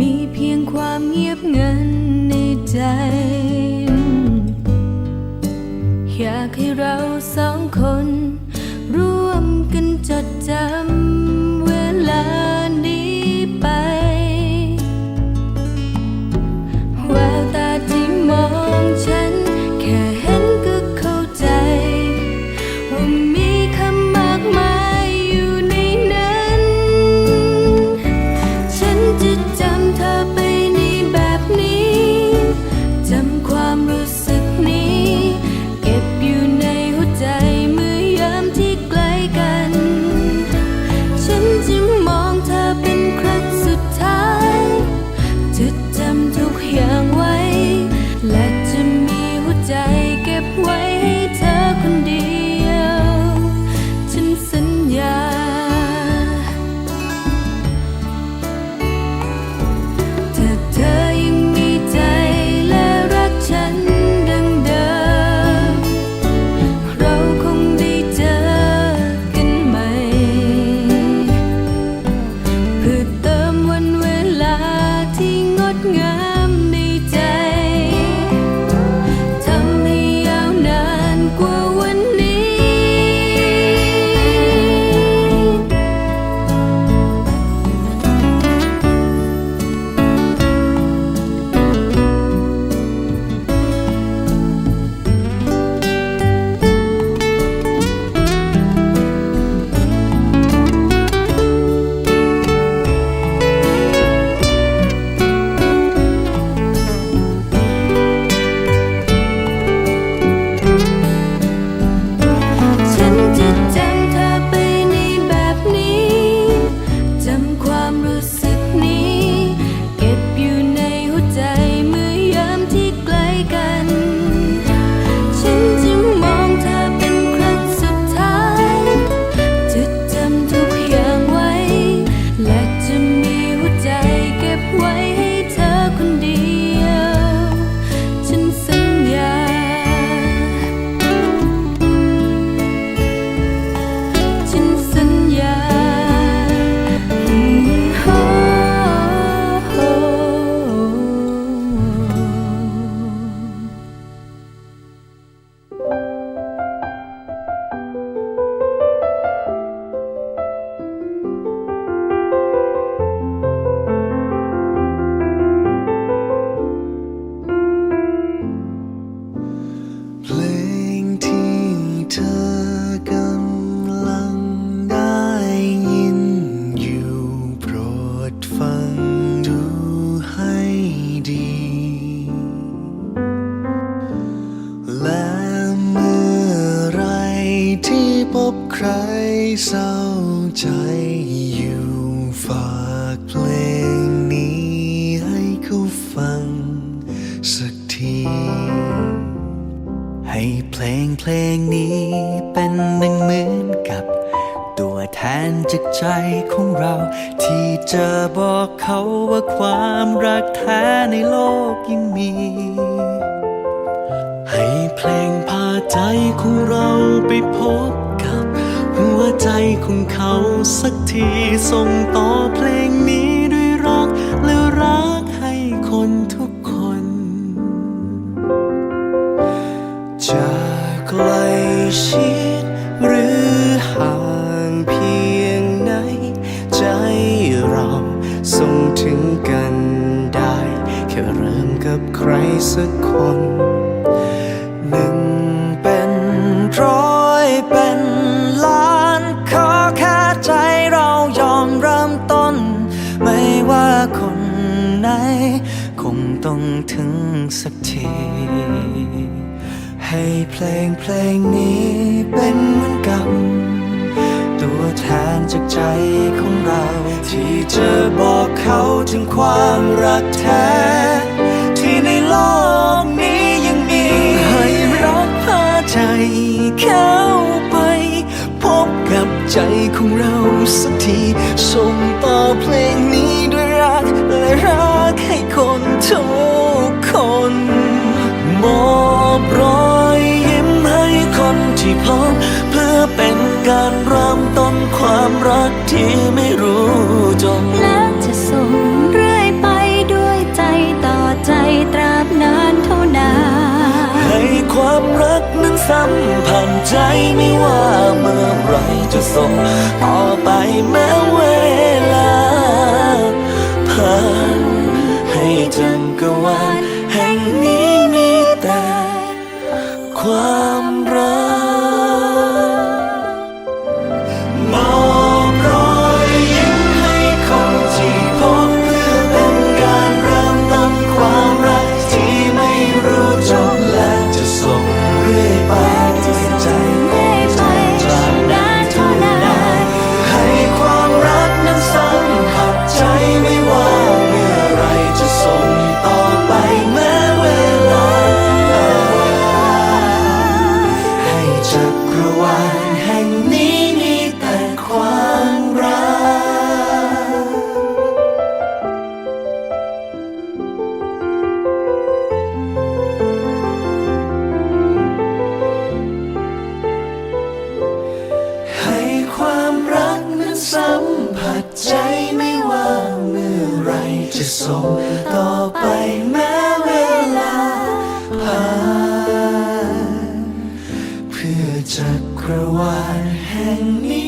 มีเพียงความเงียบเงันในใจ อยากให้ เศร้าใจอยู่ฝากเพลงนี้ให้เขาฟังสักที ให้เพลงเพลงนี้เป็นหนึ่งเหมือนกับ ตัวแทนจากใจของเรา ที่จะบอกเขาว่าความรักแท้ในโลกยังมี ให้เพลงพาใจของเราไปพบกับ หัวใจของเขาสักทีส่งต่อเพลงนี้ด้วยรักและรักให้คนทุกคน จะไกลชิดหรือห่างเพียงไหน ใจเราส่งถึงกันได้ แค่เริ่มกับใครสักคน คงต้องถึงสักที ให้เพลงเพลงนี้เป็นเหมือนกับตัวแทนจากใจของเรา ที่จะบอกเขาถึงความรักแท้ ที่ในโลกนี้ยังมี ให้รักพาใจเข้าไป พบกับใจของเราสักทีส่งต่อเพลงนี้ ทุกคนมอบรอยยิ้มให้คนที่พบเพื่อเป็นการเริ่มต้นความรักที่ไม่รู้จบและจะส่งเรื่อยไปด้วยใจต่อใจตราบนานเท่านานให้ความรักนั้นสัมพันธ์ใจไม่ว่าเมื่อไรจะส่งต่อไปแม้เวลาผ่าน จังกวาลแห่งนี้มีแต่ความ ส่งต่อไปแม้เวลาผ่านเพื่อจักรวาลแห่งนี้